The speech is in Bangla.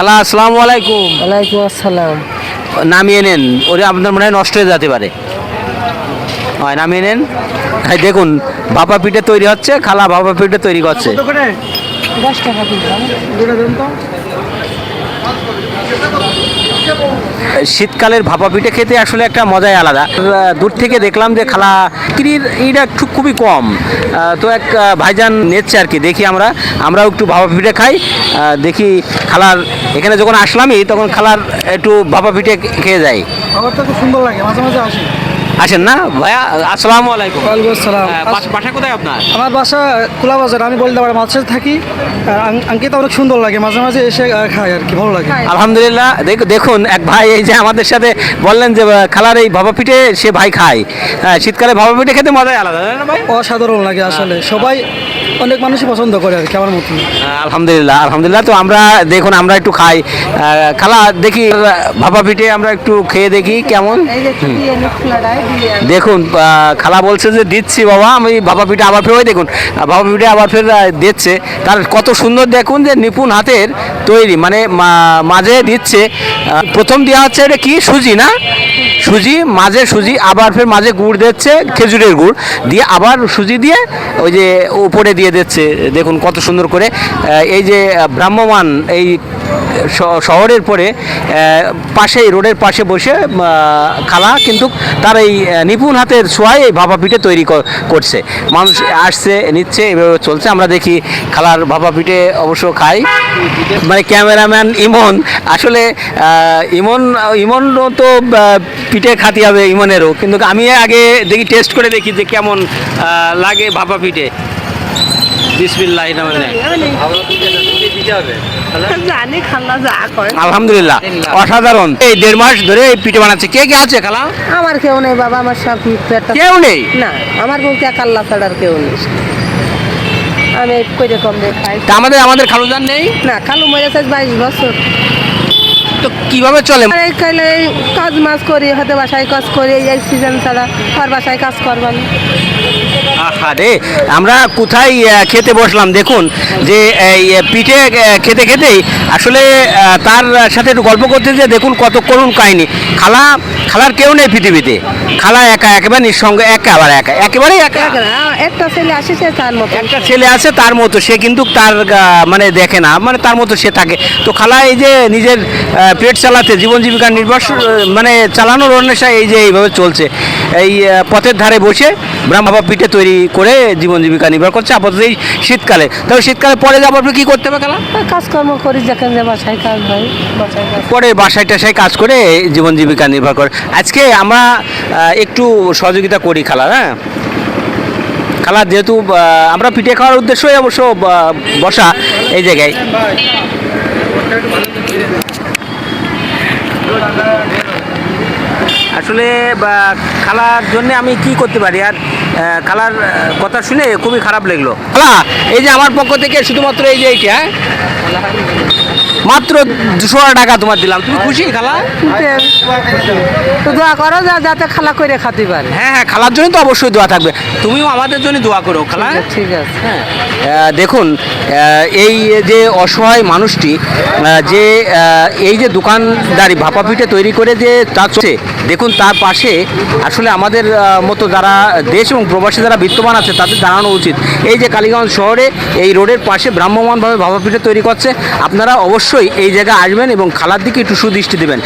খালা আসসালামু আলাইকুম। ওয়ালাইকুম আসসালাম। নামিয়ে নেন। ওরে আপনার মনে হয় নষ্ট হয়ে যেতে পারে। হয় নামিয়ে নেন। হ্যাঁ দেখুন ভাপা পিঠে তৈরি হচ্ছে খালা ভাপা পিঠে তৈরি করছে। দশ টাকা শীতকালের ভাপা পিঠে খেতে আসলে একটা মজাই আলাদা। দূর থেকে দেখলাম যে খালা বিক্রির এইটা একটু খুবই কম। তো এক ভাইজান নেচ্ছে আর কি, দেখি আমরা। আমরাও একটু ভাপা পিঠে খাই। দেখি খালার, এখানে যখন আসলামই, তখন খালার একটু ভাপা পিঠে খেয়ে যাই খাবারটা খুব সুন্দর লাগে, মাঝে মাঝে আসি। আসেন না? ভাইয়া আসসালামু আলাইকুম। ওয়ালাইকুম আসসালাম। বাস- কোথায় আপনার? আমার বাসা খোলা বাজার আমি বলতে পারি মাছের থাকি। আঙ্কিতা অনেক সুন্দর লাগে মাঝে মাঝে এসে খায় খাই আর কি ভালো লাগে। আলহামদুলিল্লাহ দেখ- দেখুন এক ভাই এই যে আমাদের সাথে বললেন যে খালার এই ভাপা পিঠে সে ভাই খায়। শীতকালে ভাবা পিঠে খেতে মজাই আলাদা ভাই? অসাধারণ লাগে আসলে। সবাই অনেক মানুষই পছন্দ করে আর কি আমার মতন। আলহামদুলিল্লাহ আলহামদুলিল্লাহ। তো আমরা দেখুন আমরা একটু খাই। খালা দেখি ভাপা পিঠে আমরা একটু খেয়ে দেখি কেমন। দেখুন খালা বলছে যে দিচ্ছি বাবা আমি ভাপা পিঠে আবার ফেরওই দেখুন ভাপা পিঠে আবার ফের দিচ্ছে। তার কত সুন্দর দেখুন যে নিপুণ হাতের তৈরি মানে মা- মাঝে দিচ্ছে। প্রথম দেওয়া হচ্ছে এটা কি? সুজি না? সুজি, মাঝে সুজি, আবার ফের মাঝে গুড় দিচ্ছে, খেজুরের গুড়। দিয়ে আবার সুজি দিয়ে ওই যে উপরে দিয়ে দিচ্ছে। দেখুন কত সুন্দর করে। এই যে ব্রাহ্মমান এই শহরের পরে পাশেই, রোডের পাশে বসে খালা কিন্তু তার এই নিপুণ হাতের ছোঁয়ায় এই ভাপা পিঠে তৈরি করছে। মানুষ আসছে, নিচ্ছে, এভাবে চলছে। আমরা দেখি খালার ভাপা পিঠে অবশ্য খাই। মানে ক্যামেরাম্যান ইমন, আসলে ইমন ইমন তো পিঠে খাতি হবে ইমনেরও। কিন্তু আমি আগে দেখি, টেস্ট করে দেখি যে কেমন লাগে ভাপা পিঠে বিসমিল্লাহ কয়। আলহামদুলিল্লাহ অসাধারণ। এই দেড় মাস ধরে এই পিঠে বানাচ্ছে। কে কে আছে খালা? আমার কেউ নেই বাবা আমার সব কেউ নেই? না আমার বউকে কাল্লা ছাড়া আর কেউ নেই। আমি এই করে কম দিয়ে খাই। তা আমাদের খালু জান নেই? না খালু মরেছে বাইশ বছর। তো কীভাবে চলে? কাজ মাছ করি হয়তো বাসায় কাজ করি এই সিজন ছাড়া আর বাসায় কাজ করবান আরে আমরা কোথায় খেতে বসলাম? দেখুন যে এই পিঠে খেতে খেতেই আসলে তার সাথে একটু গল্প করতে যে দেখুন কত করুণ কাহিনী। খালা খালার কেউ নেই পৃথিবীতে। খালা একা একেবারে নিঃসঙ্গ আবার একা একেবারে একা। একটা ছেলে আসিছে তার মতো। একটা ছেলে আছে তার মতো সে কিন্তু তার মানে দেখে না মানে তার মতো সে থাকে। তো খালা এই যে নিজের পেট চালাতে জীবন জীবিকা নির্ভর মানে চালানোর অন্বেষায় এই যে এইভাবে চলছে। এই পথের ধারে বসে ব্রাহ্মা পিঠে তৈরি করে জীবন জীবিকা নির্ভর করছে আপাতত এই শীতকালে। তবে শীতকালে পরে যাবার পর কি করতে হবে খালা? কাজকর্ম করি যেখানে যে বাসায় কাজ হয় পরে বাসায় টাসায় কাজ করে জীবন জীবিকা নির্ভর করে। আজকে আমরা একটু সহযোগিতা করি খালা হ্যাঁ? খালা যেহেতু আমরা পিঠে খাওয়ার উদ্দেশ্যই অবশ্য বসা এই জায়গায়। আসলে খালার জন্য আমি কি করতে পারি আর খালার কথা শুনে খুবই খারাপ লাগল খালা, এই যে আমার পক্ষ থেকে শুধুমাত্র এই যে এইটা হ্যাঁ? মাত্র দুশো টাকা তোমার দিলাম। তুমি খুশি খালা? তো দোয়া করো যা যাতে খালা করে খাতে পারে। হ্যাঁ হ্যাঁ খালার জন্য তো অবশ্যই দোয়া থাকবে। তুমিও আমাদের জন্য দোয়া করো খালা। ঠিক আছে হ্যাঁ। দেখুন এই যে অসহায় মানুষটি যে এই যে দোকানদারি ভাপা পিঠে তৈরি করে যে তা চলছে দেখুন তার পাশে আসলে আমাদের মতো যারা দেশ এবং প্রবাসী যারা বিত্তমান আছে তাদের দাঁড়ানো উচিত। এই যে কালীগঞ্জ শহরে এই রোডের পাশে ভ্রাম্যমানভাবে ভাপা পিঠে তৈরি করছে আপনারা অবশ্যই এই জায়গায় আসবেন এবং খালার দিকে একটু সুদৃষ্টি দেবেন।